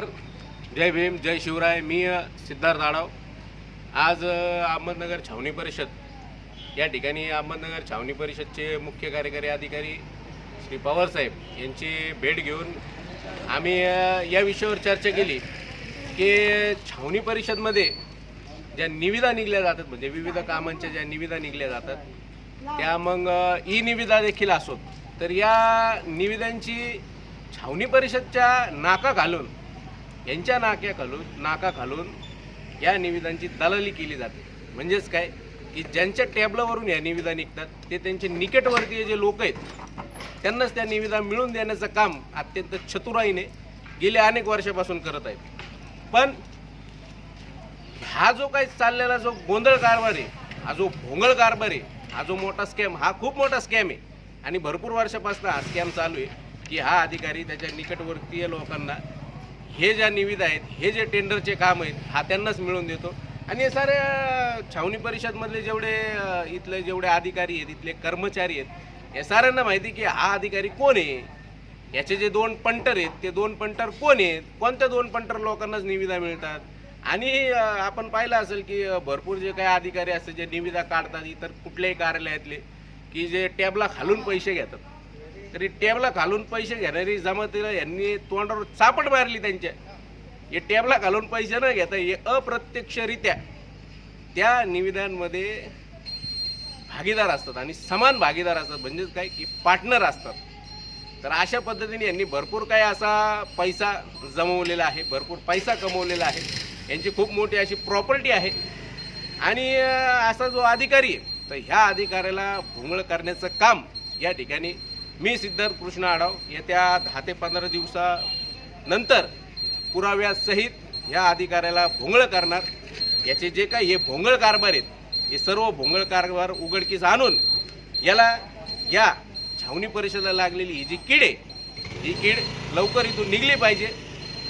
नमस्कार. जय भीम जय शिवराय. मी सिद्धार्थ आढाव आज अहमदनगर छावणी परिषद. या ठिकाणी अहमदनगर छावणी परिषदचे मुख्य कार्यकारी अधिकारी श्री पवारसाहेब यांची भेट घेऊन आम्ही या विषयावर चर्चा केली की छावणी परिषदमध्ये ज्या निविदा निघल्या जातात म्हणजे विविध कामांच्या ज्या निविदा निघल्या जातात त्या मग ई निविदा देखील असोत. तर या निविदांची छावणी परिषदच्या नाका घालून यांच्या नाक्या घालून नाका घालून या निविदांची दलाली केली जाते. म्हणजेच काय? की ज्यांच्या टॅबलावरून या निविदा निघतात ते त्यांचे निकटवर्तीय जे लोक आहेत त्यांनाच त्या निविदा मिळवून देण्याचं काम अत्यंत चतुराईने गेल्या अनेक वर्षापासून करत आहेत. पण हा जो काही चाललेला जो गोंधळ कारभार आहे हा जो भोंगळ कारभार आहे हा जो मोठा स्कॅम हा खूप मोठा स्कॅम आहे. आणि भरपूर वर्षापासून हा स्कॅम चालू आहे की हा अधिकारी त्याच्या निकटवर्तीय लोकांना हे ज्या निविदा आहेत हे जे टेंडरचे काम आहेत हा त्यांनाच मिळवून देतो. आणि हे सारे छावणी परिषदमधले जेवढे इथले जेवढे अधिकारी आहेत इथले कर्मचारी आहेत या साऱ्यांना माहिती की हा अधिकारी कोण आहे? याचे जे दोन पंटर आहेत ते दोन पंटर कोण आहेत? कोणत्या दोन पंटर लोकांनाच निविदा मिळतात? आणि आपण पाहिलं असेल की भरपूर जे काही अधिकारी असतात जे निविदा काढतात इतर कुठल्याही कार्यालयातले की जे टॅबला खालून पैसे घेतात. तरी टेबला घालून पैसे घेणारी जमातीला यांनी तोंडावर चापट मारली त्यांच्या. हे टेबला घालून पैसे न घेता हे अप्रत्यक्षरित्या त्या निविदांमध्ये भागीदार असतात आणि समान भागीदार असतात. म्हणजेच काय की पार्टनर असतात. तर अशा पद्धतीने यांनी भरपूर काही असा पैसा जमवलेला आहे भरपूर पैसा कमवलेला आहे. यांची खूप मोठी अशी प्रॉपर्टी आहे. आणि असा जो अधिकारी आहे तर ह्या अधिकाऱ्याला भोंगळ करण्याचं काम या ठिकाणी मी सिद्धार्थ कृष्ण आढाव येत्या दहा ते पंधरा दिवसानंतर पुराव्यासहित ह्या अधिकाऱ्याला भोंगळ करणार. याचे जे काही हे भोंगळ कारभार आहेत हे सर्व भोंगळ कारभार उघडकीस आणून याला या छावणी परिषदेला लागलेली ही जी कीड आहे ही कीड लवकर इथून निघली पाहिजे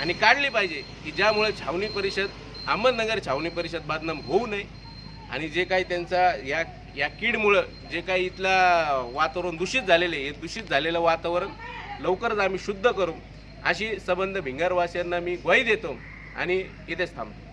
आणि काढली पाहिजे की ज्यामुळे छावणी परिषद अहमदनगर छावणी परिषद बदनाम होऊ नये. आणि जे काही त्यांचा या या कीडमुळं जे काही इथलं वातावरण दूषित झालेलं आहे हे दूषित झालेलं वातावरण लवकरच आम्ही शुद्ध करू. अशी संबंध भिंगारवासियांना मी ग्वाही देतो आणि इथेच थांबतो.